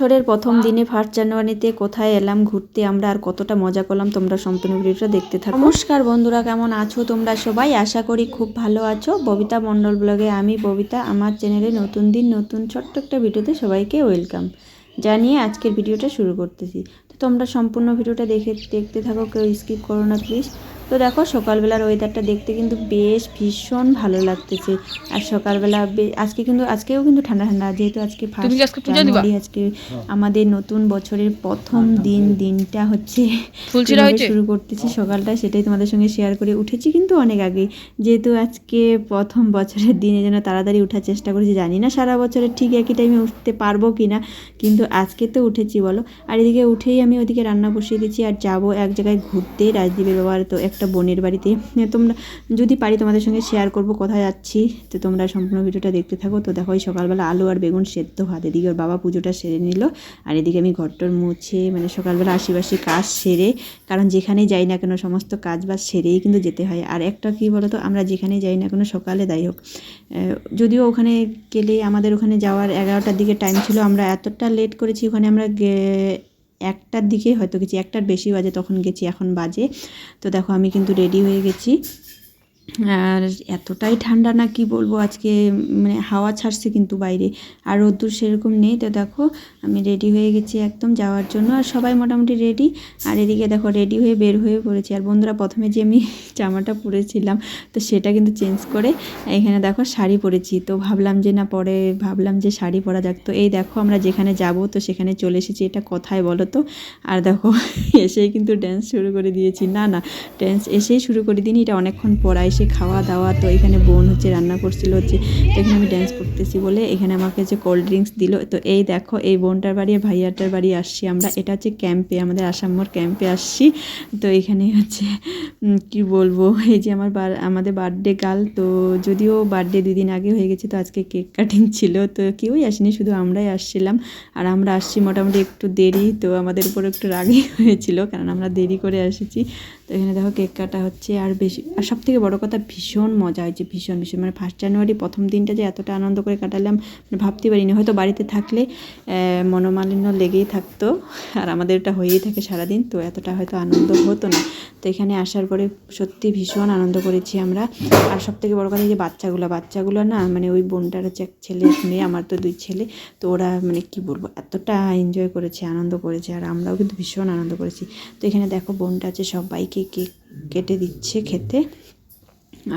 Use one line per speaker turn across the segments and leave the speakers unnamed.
বছরের প্রথম দিনে ফার্স্ট জানুয়ারিতে কোথায় এলাম ঘুরতে আমরা আর কতটা মজা করলাম তোমরা সম্পূর্ণ ভিডিওটা দেখতে থাকো। নমস্কার বন্ধুরা কেমন আছো তোমরা সবাই? আশা করি খুব ভালো আছো। ববিতা মণ্ডল ব্লগে আমি ববিতা আমার চ্যানেলে নতুন দিন নতুন ছোট্ট একটা ভিডিওতে সবাইকে ওয়েলকাম জানিয়ে আজকের ভিডিওটা শুরু করতেছি। তো তোমরা সম্পূর্ণ ভিডিওটা দেখে দেখতে থাকো কেউ স্কিপ করো না প্লিজ তো দেখো সকালবেলার ওয়েদারটা দেখতে কিন্তু বেশ ভীষণ ভালো লাগতেছে। আর সকালবেলা আজকে কিন্তু আজকেও কিন্তু ঠান্ডা ঠান্ডা। যেহেতু আজকে
আজকে
জানুয়ারি আজকে আমাদের নতুন বছরের প্রথম দিন দিনটা হচ্ছে? শুরু করতেছি সকালটা। সেটাই তোমাদের সঙ্গে শেয়ার করে উঠেছি কিন্তু অনেক আগে যেহেতু আজকে প্রথম বছরের দিনে যেন তাড়াতাড়ি উঠার চেষ্টা করেছি জানি না সারা বছরে ঠিক একই টাইমে উঠতে পারব কি না কিন্তু আজকে তো উঠেছি বলো। আর এদিকে উঠেই আমি ওদিকে রান্না বসিয়ে দিচ্ছি আর যাব এক জায়গায় ঘুরতে। রাজদীপের বাবার তো একটা বোনের বাড়িতে। তোমরা, যদি পারি তোমাদের সঙ্গে শেয়ার করব কোথায় যাচ্ছি, তো তোমরা সম্পূর্ণ ভিডিওটা দেখতে থাকো। তো দেখো ওই সকালবেলা আলু আর বেগুন সেদ্ধ, ভাত। এদিকে ওর বাবা পুজোটা সেরে নিল, আর এদিকে আমি ঘরটর মুছে মানে সকালবেলা আশিবাসি কাজ সেরে, কারণ যেখানে যাই না কেন সমস্ত কাজ বাজ সেরেই কিন্তু যেতে হয়। আর একটা কি বলতো, আমরা যেখানেই যাই না কেন সকালে যাই হোক। যদিও ওখানে গেলে আমাদের ওখানে যাওয়ার এগারোটার দিকে টাইম ছিল, আমরা এতটা লেট করেছি, ওখানে আমরা একটার দিকে হয়তো গেছি, একটার বেশি বাজে তখন গেছি, এখন বাজে। তো দেখো আমি কিন্তু রেডি হয়ে গেছি। আর এতটাই ঠান্ডা না কি বলব? আজকে মানে হাওয়া ছাড়ছে কিন্তু বাইরে। আর রোদ্দুর সেরকম নেই তো দেখো, আমি রেডি হয়ে গেছি একদম যাওয়ার জন্য। আর সবাই মোটামুটি রেডি আর এদিকে দেখো রেডি হয়ে বের হয়ে পড়েছি। আর বন্ধুরা, প্রথমে যে আমি জামাটা পরেছিলাম, তো সেটা কিন্তু চেঞ্জ করে এখানে দেখো শাড়ি পরেছি। তো ভাবলাম যে না, পরে ভাবলাম যে শাড়ি পরা যাক। তো এই দেখো আমরা যেখানে যাব, তো সেখানে চলে এসেছি। এটা কথায় বলো তো? আর দেখো এসেই কিন্তু ড্যান্স শুরু করে দিয়েছি। না না ড্যান্স এসেই শুরু করে দিইনি, এটা অনেকক্ষণ পরা এসে খাওয়া দাওয়া, তো এখানে বোন হচ্ছে রান্না করছিল হচ্ছে, তো এখানে আমি ড্যান্স করতেছি বলে এখানে আমাকে হচ্ছে কোল্ড ড্রিঙ্কস দিল, তো এই দেখো, এই বোনটার বাড়ি ভাইয়াটার বাড়ি আসছি আমরা। এটা হচ্ছে ক্যাম্পে আমাদের আসামর ক্যাম্পে আসছি। তো এখানে হচ্ছে কি বলব, এই যে আমার আমাদের বার্থডে গাল তো যদিও বার্থডে দুই দিন আগে হয়ে গেছে, তো আজকে কেক কাটিং ছিল, তো কেউই আসেনি, শুধু আমরাই আসছিলাম। আর আমরা আসছি মোটামুটি একটু দেরি, তো আমাদের উপর একটু রাগই হয়েছিল, কারণ আমরা দেরি করে এসেছি। তো এখানে দেখো কেক কাটা হচ্ছে। আর বেশি আর সব থেকে বড়ো কথা, ভীষণ মজা হয়েছে, ভীষণ ভীষণ। মানে ফার্স্ট জানুয়ারি প্রথম দিনটা যে এতটা আনন্দ করে কাটালাম মানে ভাবতে পারিনি। হয়তো বাড়িতে থাকলে মনোমালিন্য লেগেই থাকতো। আর আমাদের এটা হয়েই থাকে সারাদিন, তো এতটা হয়তো আনন্দ হতো না। তো এখানে আসার পরে সত্যি ভীষণ আনন্দ করেছি আমরা। আর সব থেকে বড়ো কথা যে বাচ্চাগুলো বাচ্চাগুলো না মানে ওই বোনটার হচ্ছে এক ছেলে মেয়ে, আমার তো দুই ছেলে। তো ওরা মানে কি বলব, এতটা এনজয় করেছে, আনন্দ করেছে, আর আমরাও কিন্তু ভীষণ আনন্দ করেছি। তো এখানে দেখো বোনটা আছে সবাইকে কেক কেটে দিচ্ছে খেতে।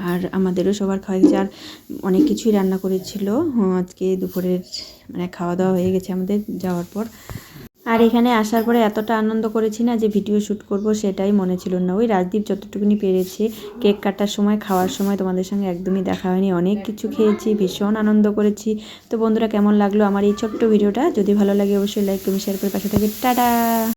আর আমাদেরও সবার খাওয়া গেছে। আর অনেক কিছুই রান্না করেছিল। আজকে দুপুরের মানে খাওয়া দাওয়া হয়ে গেছে আমাদের যাওয়ার পর। আর এখানে আসার পরে এতটা আনন্দ করেছি না যে ভিডিও শ্যুট করব সেটাই মনে ছিল না। ওই রাজদীপ যতটুকুনি পেরেছে কেক কাটার সময়, খাওয়ার সময় তোমাদের সঙ্গে একদমই দেখা হয়নি। অনেক কিছু খেয়েছি, ভীষণ আনন্দ করেছি। তো বন্ধুরা কেমন লাগল আমার এই ছোট্ট ভিডিওটা? যদি ভালো লাগে অবশ্যই লাইক কমেন্ট শেয়ার করে পাশে থাকে টাটা!